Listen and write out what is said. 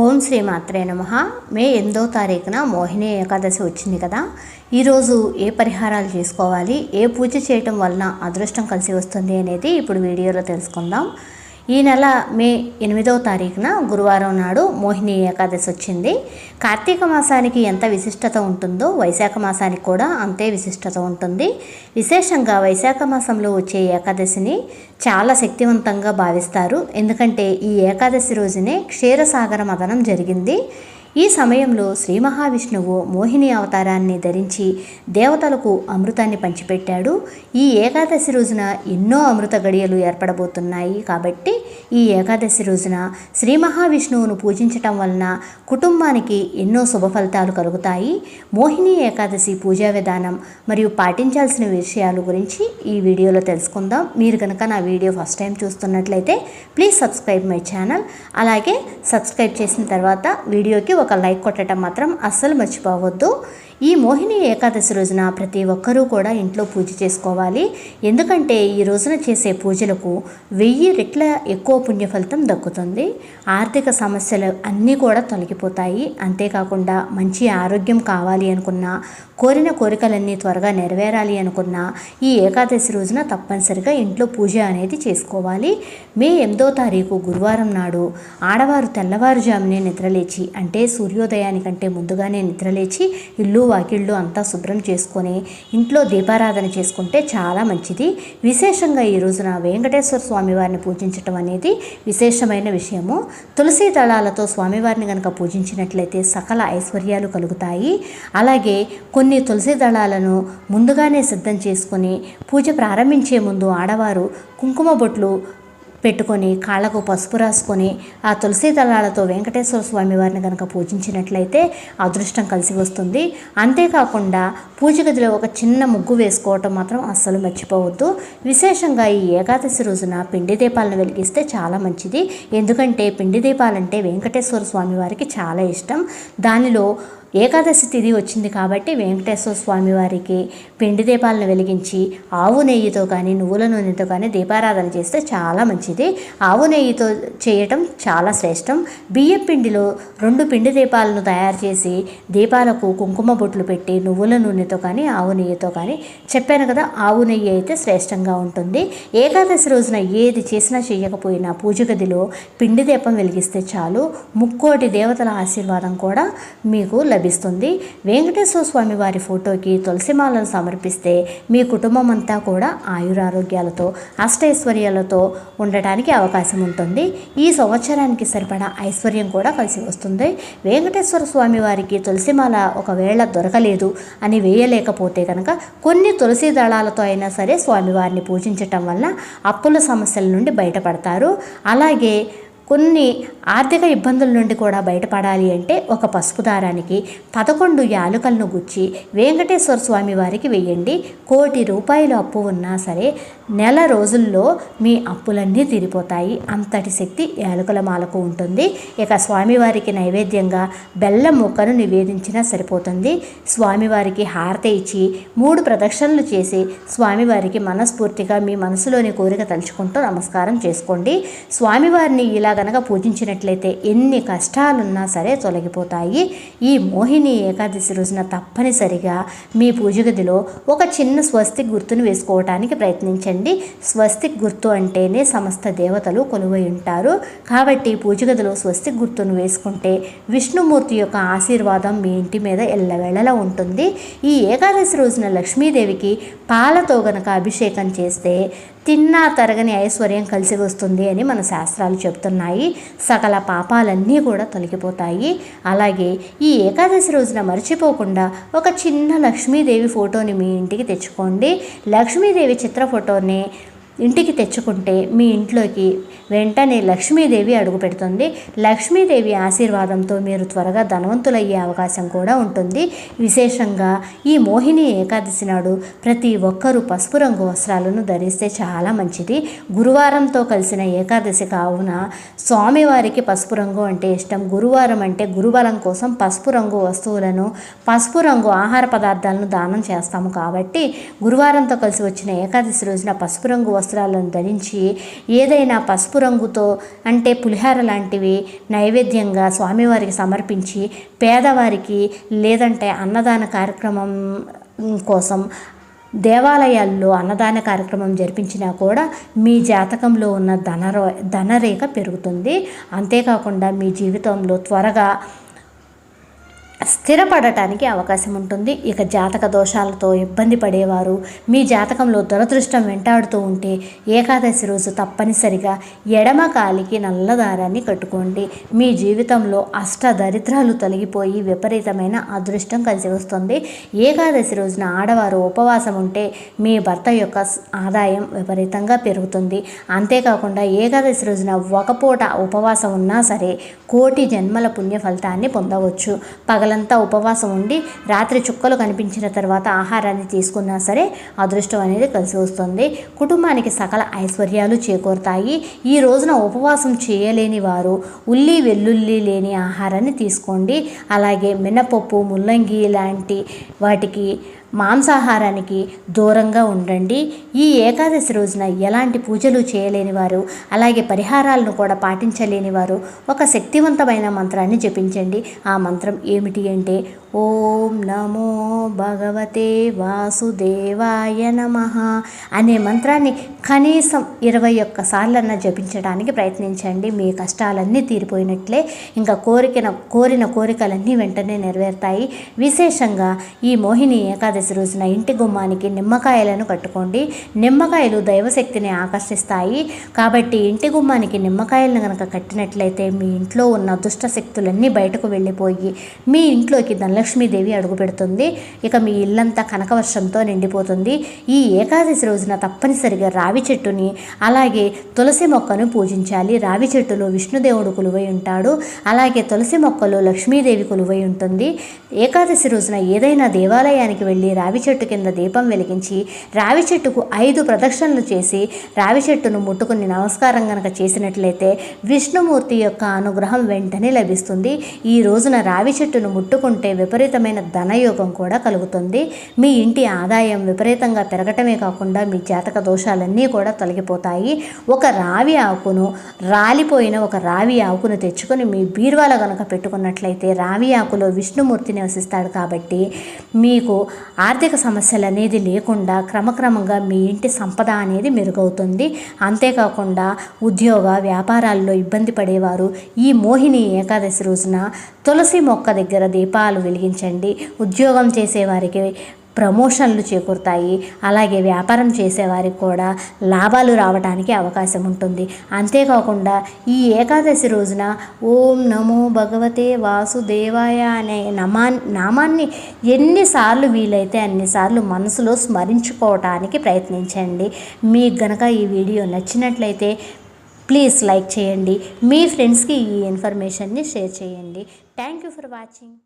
ఓం శ్రీ మాత్రే నమ. మే ఎనిమిదో తారీఖున మోహిని ఏకాదశి వచ్చింది కదా. ఈరోజు ఏ పరిహారాలు చేసుకోవాలి? ఏ పూజ చేయటం వలన అదృష్టం కలిసి వస్తుంది అనేది ఇప్పుడు వీడియోలో తెలుసుకుందాం. ఈ నెల మే ఎనిమిదవ తారీఖున గురువారం నాడు మోహిని ఏకాదశి వచ్చింది. కార్తీక మాసానికి ఎంత విశిష్టత ఉంటుందో వైశాఖ మాసానికి కూడా అంతే విశిష్టత ఉంటుంది. విశేషంగా వైశాఖ మాసంలో వచ్చే ఏకాదశిని చాలా శక్తివంతంగా భావిస్తారు. ఎందుకంటే ఈ ఏకాదశి రోజునే క్షీరసాగర మదనం జరిగింది. ఈ సమయంలో శ్రీ మహావిష్ణువు మోహిని అవతారాన్ని ధరించి దేవతలకు అమృతాన్ని పంచిపెట్టాడు. ఈ ఏకాదశి రోజున ఎన్నో అమృత గడియలు ఏర్పడబోతున్నాయి. కాబట్టి ఈ ఏకాదశి రోజున శ్రీ మహావిష్ణువును పూజించటం వలన కుటుంబానికి ఎన్నో శుభ ఫలితాలు కలుగుతాయి. మోహిని ఏకాదశి పూజా విధానం మరియు పాటించాల్సిన విషయాల గురించి ఈ వీడియోలో తెలుసుకుందాం. మీరు కనుక నా వీడియో ఫస్ట్ టైం చూస్తున్నట్లయితే ప్లీజ్ సబ్స్క్రైబ్ మై ఛానల్. అలాగే సబ్స్క్రైబ్ చేసిన తర్వాత వీడియోకి ఒక లైక్ కొట్టడం మాత్రం అస్సలు మర్చిపోవద్దు. ఈ మోహిని ఏకాదశి రోజున ప్రతి ఒక్కరూ కూడా ఇంట్లో పూజ చేసుకోవాలి. ఎందుకంటే ఈ రోజున చేసే పూజలకు వెయ్యి రెట్ల ఎక్కువ పుణ్య ఫలితం దక్కుతుంది. ఆర్థిక సమస్యలు అన్నీ కూడా తొలగిపోతాయి. అంతేకాకుండా మంచి ఆరోగ్యం కావాలి అనుకున్నా కోరిన కోరికలన్నీ త్వరగా నెరవేరాలి అనుకున్నా ఈ ఏకాదశి రోజున తప్పనిసరిగా ఇంట్లో పూజ అనేది చేసుకోవాలి. మే ఎనిమిదో తారీఖు గురువారం నాడు ఆడవారు తెల్లవారుజామునే నిద్రలేచి అంటే సూర్యోదయానికంటే ముందుగానే నిద్రలేచి ఇల్లు వాకిళ్ళు అంతా శుభ్రం చేసుకొని ఇంట్లో దీపారాధన చేసుకుంటే చాలా మంచిది. విశేషంగా ఈ రోజున వెంకటేశ్వర స్వామివారిని పూజించటం అనేది విశేషమైన విషయము. తులసి దళాలతో స్వామివారిని కనుక పూజించినట్లయితే సకల ఐశ్వర్యాలు కలుగుతాయి. అలాగే కొన్ని తులసి దళాలను ముందుగానే సిద్ధం చేసుకొని పూజ ప్రారంభించే ముందు ఆడవారు కుంకుమ బొట్లు పెట్టుకొని కాళ్ళకు పసుపు రాసుకొని ఆ తులసి దళాలతో వెంకటేశ్వర స్వామి వారిని కనుక పూజించినట్లయితే అదృష్టం కలిసి వస్తుంది. అంతేకాకుండా పూజ గదిలో ఒక చిన్న ముగ్గు వేసుకోవటం మాత్రం అస్సలు మర్చిపోవద్దు. విశేషంగా ఈ ఏకాదశి రోజున పిండి దీపాలను వెలిగిస్తే చాలా మంచిది. ఎందుకంటే పిండి దీపాలంటే వెంకటేశ్వర స్వామి వారికి చాలా ఇష్టం. దానిలో ఏకాదశి తిథి వచ్చింది కాబట్టి వెంకటేశ్వర స్వామి వారికి పిండి దీపాలను వెలిగించి ఆవు నెయ్యితో కానీ నువ్వుల నూనెతో కానీ దీపారాధన చేస్తే చాలా మంచిది. ఆవు నెయ్యితో చేయటం చాలా శ్రేష్టం. బియ్యం పిండిలో రెండు పిండి దీపాలను తయారు చేసి దీపాలకు కుంకుమ బొట్లు పెట్టి నువ్వుల నూనెతో కానీ ఆవు నెయ్యితో కానీ చెప్పాను కదా ఆవు నెయ్యి అయితే శ్రేష్టంగా ఉంటుంది. ఏకాదశి రోజున ఏది చేసినా చేయకపోయినా పూజ గదిలో పిండి దీపం వెలిగిస్తే చాలు. ముక్కోటి దేవతల ఆశీర్వాదం కూడా మీకు లభిస్తుంది. వెంకటేశ్వర స్వామి వారి ఫోటోకి తులసిమాలను సమర్పిస్తే మీ కుటుంబం అంతా కూడా ఆయురారోగ్యాలతో అష్టైశ్వర్యాలతో ఉండటానికి అవకాశం ఉంటుంది. ఈ సంవత్సరానికి సరిపడా ఐశ్వర్యం కూడా కలిసి వస్తుంది. వెంకటేశ్వర స్వామి వారికి తులసిమాల ఒకవేళ దొరకలేదు అని వేయలేకపోతే కనుక కొన్ని తులసి దళాలతో అయినా సరే స్వామివారిని పూజించటం వల్ల అప్పుల సమస్యల నుండి బయటపడతారు. అలాగే కొన్ని ఆర్థిక ఇబ్బందుల నుండి కూడా బయటపడాలి అంటే ఒక పసుపు దారానికి పదకొండు యాలుకలను గుచ్చి వెంకటేశ్వర స్వామి వారికి వెయ్యండి. కోటి రూపాయలు అప్పు ఉన్నా సరే నెల రోజుల్లో మీ అప్పులన్నీ తీరిపోతాయి. అంతటి శక్తి యాలుకల మాలకు ఉంటుంది. ఇక స్వామివారికి నైవేద్యంగా బెల్లం ముక్కను నివేదించినా సరిపోతుంది. స్వామివారికి హారతి ఇచ్చి మూడు ప్రదక్షిణలు చేసి స్వామివారికి మనస్ఫూర్తిగా మీ మనసులోని కోరిక తలుచుకుంటూ నమస్కారం చేసుకోండి. స్వామివారిని ఇలా గనక పూజించినట్లయితే ఎన్ని కష్టాలున్నా సరే తొలగిపోతాయి. ఈ మోహిని ఏకాదశి రోజున తప్పనిసరిగా మీ పూజ గదిలో ఒక చిన్న స్వస్తిక్ గుర్తును వేసుకోవటానికి ప్రయత్నించండి. స్వస్తిక్ గుర్తు అంటేనే సమస్త దేవతలు కొలువై ఉంటారు. కాబట్టి పూజ గదిలో స్వస్తిక్ గుర్తును వేసుకుంటే విష్ణుమూర్తి యొక్క ఆశీర్వాదం మీ ఇంటి మీద ఎల్లవేళలా ఉంటుంది. ఈ ఏకాదశి రోజున లక్ష్మీదేవికి పాలతో గనక అభిషేకం చేస్తే తిన్నా తరగని ఐశ్వర్యం కలిసి వస్తుంది అని మన శాస్త్రాలు చెప్తున్నాయి. సకల పాపాలన్నీ కూడా తొలగిపోతాయి. అలాగే ఈ ఏకాదశి రోజున మర్చిపోకుండా ఒక చిన్న లక్ష్మీదేవి ఫోటోని మీ ఇంటికి తెచ్చుకోండి. లక్ష్మీదేవి చిత్ర ఫోటోని ఇంటికి తెచ్చుకుంటే మీ ఇంట్లోకి వెంటనే లక్ష్మీదేవి అడుగు పెడుతుంది. లక్ష్మీదేవి ఆశీర్వాదంతో మీరు త్వరగా ధనవంతులయ్యే అవకాశం కూడా ఉంటుంది. విశేషంగా ఈ మోహిని ఏకాదశి నాడు ప్రతి ఒక్కరూ పసుపు రంగు వస్త్రాలను ధరిస్తే చాలా మంచిది. గురువారంతో కలిసిన ఏకాదశి కావున స్వామివారికి పసుపు రంగు అంటే ఇష్టం. గురువారం అంటే గురుబలం కోసం పసుపు రంగు వస్తువులను పసుపు రంగు ఆహార పదార్థాలను దానం చేస్తాము కాబట్టి గురువారంతో కలిసి వచ్చిన ఏకాదశి రోజున పసుపు రంగు వస్త్రాలను ధరించి ఏదైనా పసుపు రంగుతో అంటే పులిహార లాంటివి నైవేద్యంగా స్వామివారికి సమర్పించి పేదవారికి లేదంటే అన్నదాన కార్యక్రమం కోసం దేవాలయాల్లో అన్నదాన కార్యక్రమం జరిపించినా కూడా మీ జాతకంలో ఉన్న ధనర ధనరేఖ పెరుగుతుంది. అంతేకాకుండా మీ జీవితంలో త్వరగా స్థిరపడటానికి అవకాశం ఉంటుంది. ఇక జాతక దోషాలతో ఇబ్బంది పడేవారు మీ జాతకంలో దురదృష్టం వెంటాడుతూ ఉంటే ఏకాదశి రోజు తప్పనిసరిగా ఎడమ కాలికి నల్లదారాన్ని కట్టుకోండి. మీ జీవితంలో అష్ట దరిద్రాలు తొలగిపోయి విపరీతమైన అదృష్టం కలిసి వస్తుంది. ఏకాదశి రోజున ఆడవారు ఉపవాసం ఉంటే మీ భర్త యొక్క ఆదాయం విపరీతంగా పెరుగుతుంది. అంతేకాకుండా ఏకాదశి రోజున ఒక పూట ఉపవాసం ఉన్నా సరే కోటి జన్మల పుణ్య ఫలితాన్ని పొందవచ్చు. పగల పగలంతా ఉపవాసం ఉండి రాత్రి చుక్కలు కనిపించిన తర్వాత ఆహారాన్ని తీసుకున్నా సరే అదృష్టం అనేది కలిసి వస్తుంది. కుటుంబానికి సకల ఐశ్వర్యాలు చేకూరుతాయి. ఈ రోజున ఉపవాసం చేయలేని వారు ఉల్లి వెల్లుల్లి లేని ఆహారాన్ని తీసుకోండి. అలాగే మినపప్పు ముల్లంగి లాంటి వాటికి మాంసాహారానికి దూరంగా ఉండండి. ఈ ఏకాదశి రోజున ఎలాంటి పూజలు చేయలేని వారు అలాగే పరిహారాలను కూడా పాటించలేని వారు ఒక శక్తివంతమైన మంత్రాన్ని జపించండి. ఆ మంత్రం ఏమిటి అంటే ఓం నమో భగవతే వాసుదేవాయ నమ అనే మంత్రాన్ని కనీసం ఇరవై ఒక్కసార్లన్నా జపించడానికి ప్రయత్నించండి. మీ కష్టాలన్నీ తీరిపోయినట్లే. ఇంకా కోరికన కోరిన కోరికలన్నీ వెంటనే నెరవేరుతాయి. విశేషంగా ఈ మోహిని ఏకాదశి రోజున ఇంటి గుమ్మానికి నిమ్మకాయలను కట్టుకోండి. నిమ్మకాయలు దైవశక్తిని ఆకర్షిస్తాయి. కాబట్టి ఇంటి గుమ్మానికి నిమ్మకాయలను కనుక కట్టినట్లయితే మీ ఇంట్లో ఉన్న దుష్ట శక్తులన్నీ బయటకు వెళ్ళిపోయి మీ ఇంట్లోకి ధనలక్ష్మీదేవి అడుగు పెడుతుంది. ఇక మీ ఇల్లంతా కనకవర్షంతో నిండిపోతుంది. ఈ ఏకాదశి రోజున తప్పనిసరిగా రావి చెట్టుని అలాగే తులసి మొక్కను పూజించాలి. రావి చెట్టులో విష్ణుదేవుడు కొలువై ఉంటాడు. అలాగే తులసి మొక్కలో లక్ష్మీదేవి కొలువై ఉంటుంది. ఏకాదశి రోజున ఏదైనా దేవాలయానికి వెళ్ళి రావి చెట్టు కింద దీపం వెలిగించి రావి చెట్టుకు ఐదు ప్రదక్షిణలు చేసి రావి చెట్టును ముట్టుకుని నమస్కారం కనుక చేసినట్లయితే విష్ణుమూర్తి యొక్క అనుగ్రహం వెంటనే లభిస్తుంది. ఈ రోజున రావి చెట్టును ముట్టుకుంటే విపరీతమైన ధనయోగం కూడా కలుగుతుంది. మీ ఇంటి ఆదాయం విపరీతంగా పెరగటమే కాకుండా మీ జాతక దోషాలన్నీ కూడా తొలగిపోతాయి. ఒక రావి ఆకును రాలిపోయిన ఒక రావి ఆకును తెచ్చుకొని మీ బీరువాల కనుక పెట్టుకున్నట్లయితే రావి ఆకులో విష్ణుమూర్తి నివసిస్తాడు కాబట్టి మీకు ఆర్థిక సమస్యలు అనేది లేకుండా క్రమక్రమంగా మీ ఇంటి సంపద అనేది మెరుగవుతుంది. అంతేకాకుండా ఉద్యోగ వ్యాపారాల్లో ఇబ్బంది పడేవారు ఈ మోహిని ఏకాదశి రోజున తులసి మొక్క దగ్గర దీపాలు వెలిగి కలిగించండి ఉద్యోగం చేసేవారికి ప్రమోషన్లు చేకూరుతాయి. అలాగే వ్యాపారం చేసేవారికి కూడా లాభాలు రావడానికి అవకాశం ఉంటుంది. అంతేకాకుండా ఈ ఏకాదశి రోజున ఓం నమో భగవతే వాసుదేవాయ అనే నమా నామాన్ని ఎన్నిసార్లు వీలైతే అన్నిసార్లు మనసులో స్మరించుకోవటానికి ప్రయత్నించండి. మీకు గనక ఈ వీడియో నచ్చినట్లయితే ప్లీజ్ లైక్ చేయండి. మీ ఫ్రెండ్స్కి ఈ ఇన్ఫర్మేషన్ని షేర్ చేయండి. Thank you for watching.